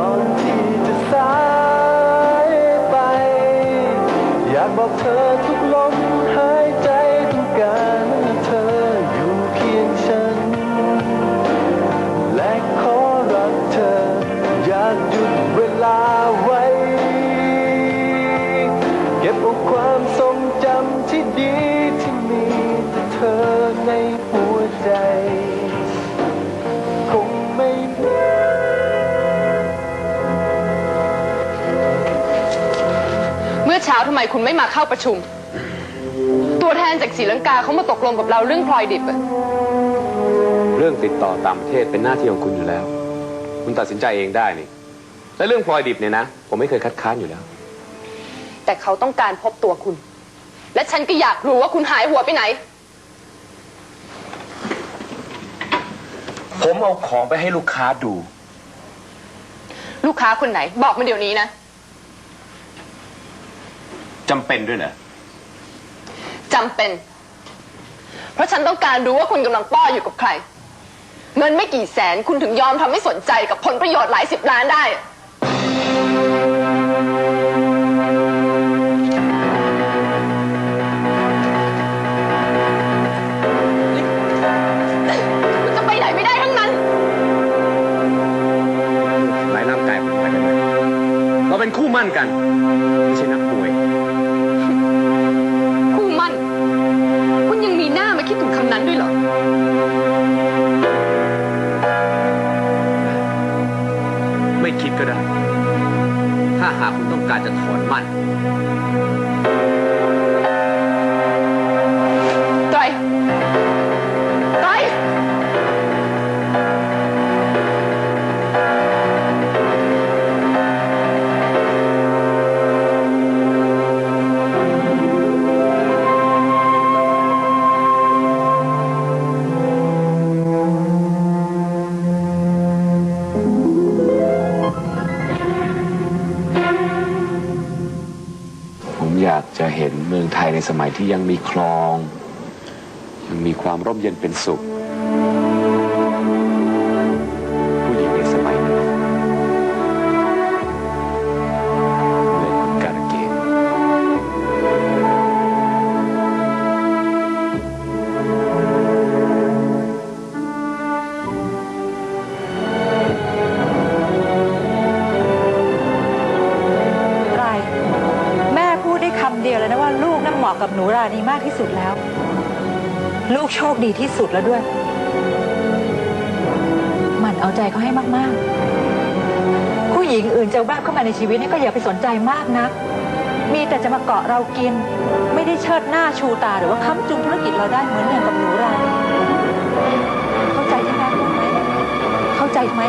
ก่อนที่จะสายไป อยากบอกเธอทุกลมหายใจต้องการเธออยู่เคียงฉัน และขอรักเธอ อยากหยุดเวลาไว้ เก็บเอาความทรงจำที่ดีที่มีแต่เธอในหัว เมื่อเช้าทำไมคุณไม่มาเข้าประชุม ตัวแทนจากศรีลังกาเขามาตกลงกับเราเรื่องพลอยดิบอะเรื่องติดต่อต่างประเทศเป็นหน้าที่ของคุณอยู่แล้ว คุณตัดสินใจเองได้นี่ และเรื่องพลอยดิบเนี่ยนะ ผมไม่เคยคัดค้านอยู่แล้ว แต่เขาต้องการพบตัวคุณ และฉันก็อยากรู้ว่าคุณหายหัวไปไหน ผมเอาของไปให้ลูกค้าดู ลูกค้าคนไหน บอกมาเดี๋ยวนี้นะ จำเป็นด้วยเหรอจำเป็น เพราะฉันต้องการรู้ว่าคุณกำลังป้ออยู่กับใคร เงินไม่กี่แสนคุณถึงยอมทำไม่สนใจกับผลประโยชน์หลายสิบล้านได้อะ ไม่คิดก็ได้ ถ้าหากคุณต้องการจะถอนมั่น สมัยที่ยังมีคลอง ยังมีความร่มเย็นเป็นสุข กับหนูรานีมากที่สุดแล้ว ลูกโชคดีที่สุดแล้วด้วยหมันเอาใจเขาให้มากๆ ผู้หญิงอื่นจะแวบเข้ามาในชีวิตนี่ก็อย่าไปสนใจมากนัก มีแต่จะมาเกาะเรากิน ไม่ได้เชิดหน้าชูตาหรือว่าค้ำจุนธุรกิจเราได้เหมือนอย่างกับหนูรานีเข้าใจที่แม่พูดไหมเข้าใจไหม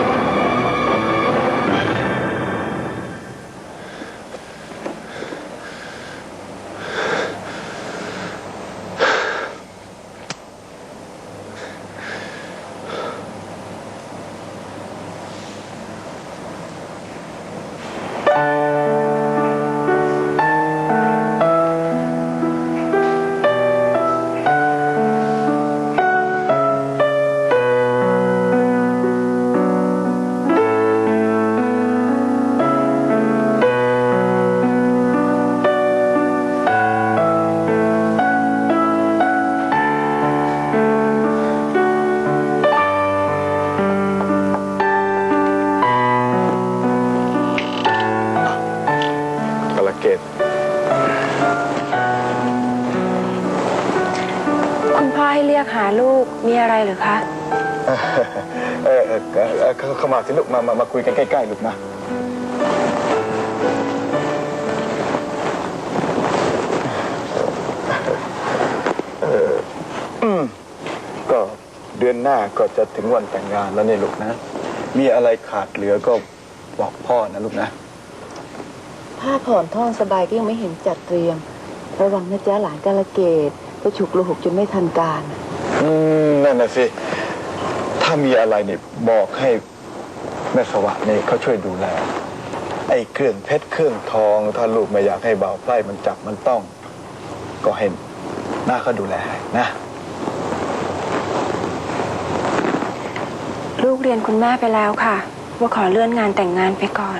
คุณพ่อให้เรียกหาลูกมีอะไรหรือคะ เออเออเออเออเข้าเข้ามาสิลูกมามามาคุยกันใกล้ๆลูกนะเอออืมก็เดือนหน้าก็จะถึงวันแต่งงานแล้วนี่ลูกนะ มีอะไรขาดเหลือก็บอกพ่อนะลูกนะ ผ้าผ่อนท่อนสบายก็ยังไม่เห็นจัดเตรียม ระวังนะจ๊ะหลานกาละเกดไปฉุกละหกจนไม่ทันการ อืมนั่นน่ะสิ ถ้ามีอะไรเนี่ยบอกให้แม่สวะนี่เขาช่วยดูแล ไอ้เครื่องเพชรเครื่องทอง ถ้าลูกไม่อยากให้เบาไพร่มันจับมันต้อง ก็ให้หน้าเขาดูแลให้นะ ลูกเรียนคุณแม่ไปแล้วค่ะ ว่าขอเลื่อนงานแต่งงานไปก่อน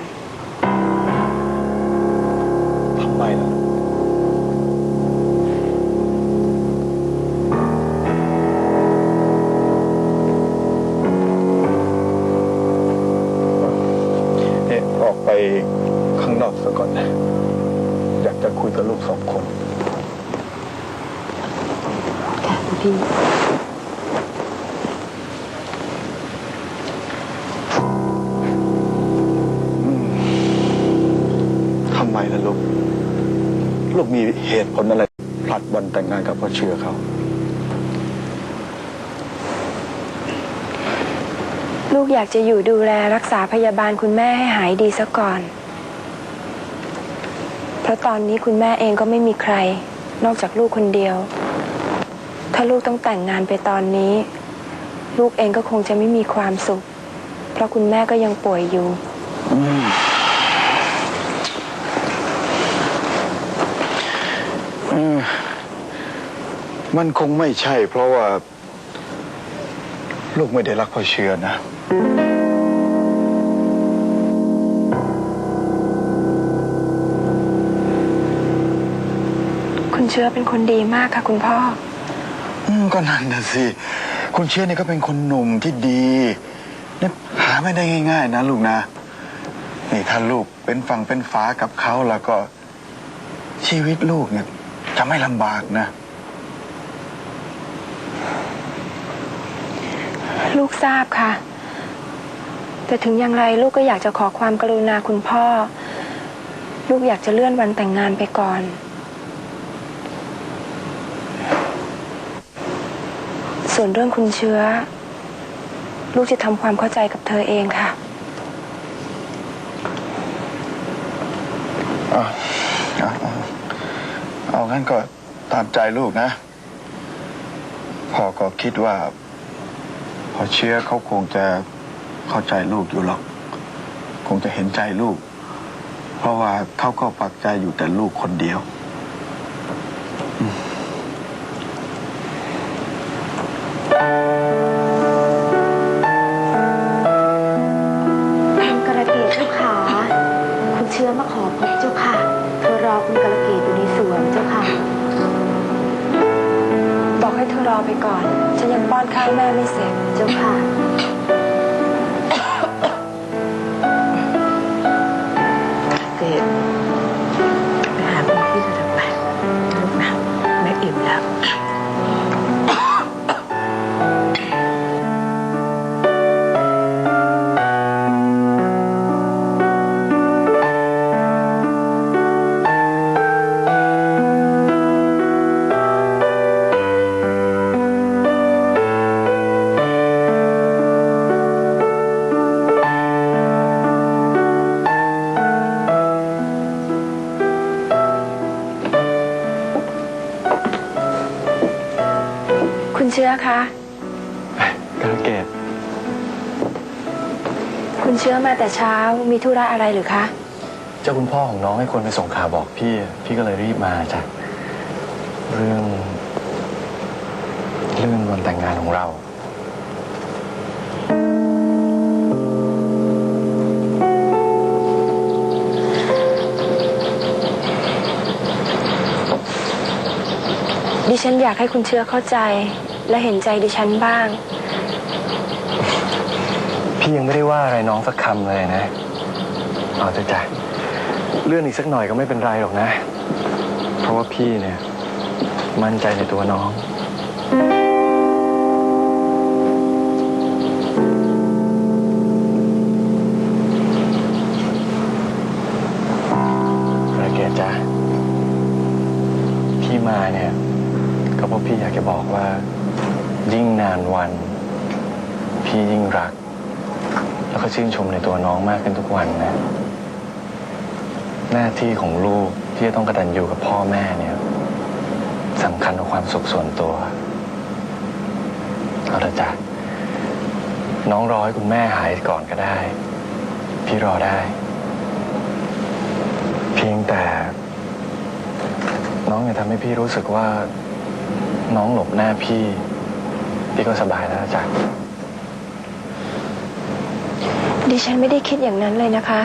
พี่ ทำไมล่ะลูก ลูกมีเหตุผลอะไรผลัดวันแต่งงานกับพ่อเชื่อเขา ลูกอยากจะอยู่ดูแลรักษาพยาบาลคุณแม่ให้หายดีซะก่อน เพราะตอนนี้คุณแม่เองก็ไม่มีใคร นอกจากลูกคนเดียว ถ้าลูกต้องแต่งงานไปตอนนี้ ลูกเองก็คงจะไม่มีความสุข เพราะคุณแม่ก็ยังป่วยอยู่ มันคงไม่ใช่ เพราะว่า ลูกไม่ได้รักพ่อเชื่อนะ คุณเชื้อเป็นคนดีมากค่ะ คุณพ่อ อืมก็นั่นนะสิ คุณเชื่อนี่ก็เป็นคนหนุ่มที่ดีเนี่ยหาไม่ได้ง่าย ๆ นะลูกนะ นี่ถ้าลูกเป็นฝั่งเป็นฝากับเขาแล้วก็ ชีวิตลูกเนี่ยจะไม่ลำบากนะ ลูกทราบค่ะ แต่ถึงอย่างไรลูกก็อยากจะขอความกรุณาคุณพ่อ ลูกอยากจะเลื่อนวันแต่งงานไปก่อน ส่วนเรื่องคุณเชื้อ ลูกจะทำความเข้าใจกับเธอเองค่ะ เอาเอาเอาเอางั้นก็ตามใจลูกนะ พ่อก็คิดว่า พอเชื่อเขาคงจะเข้าใจลูกอยู่หรอก คงจะเห็นใจลูก เพราะว่าเขาก็ปักใจอยู่แต่ลูกคนเดียว ก่อน ฉันยังป้อนข้าวแม่ไม่เสร็จเจ้าค่ะ คุณเชื้อมาแต่เช้ามีธุระอะไรหรือคะ เจ้าคุณพ่อของน้องให้คนไปส่งข่าวบอกพี่ พี่ก็เลยรีบมาจ้ะเรื่องเรื่องวันแต่งงานของเรา ดิฉันอยากให้คุณเชื้อเข้าใจและเห็นใจดิฉันบ้าง พี่ยังไม่ได้ว่าอะไรน้องสักคำเลยนะเอาเถอะจ้ะเลื่อนอีกสักหน่อยก็ไม่เป็นไรหรอกนะ เพราะว่าพี่เนี่ย มั่นใจในตัวน้อง ชื่นชมในตัวน้องมากขึ้นทุกวันนะ หน้าที่ของลูกที่จะต้องกระตันอยู่กับพ่อแม่เนี่ยสำคัญกว่าความสุขส่วนตัวเอาละจ้ะน้องรอให้คุณแม่หายก่อนก็ได้ พี่รอได้ เพียงแต่ น้องอย่าทำให้พี่รู้สึกว่า น้องหลบหน้าพี่ พี่ก็สบายแล้วจ๊ะ ดิฉันไม่ได้คิดอย่างนั้นเลยนะคะ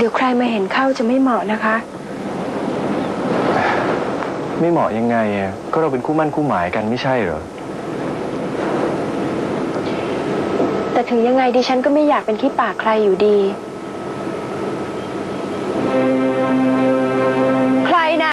เดี๋ยวใครมาเห็นเข้าจะไม่เหมาะนะคะ ไม่เหมาะยังไงอะก็เราเป็นคู่มั่นคู่หมายกันไม่ใช่เหรอ แต่ถึงยังไงดิฉันก็ไม่อยากเป็นขี้ปากใครอยู่ดีอ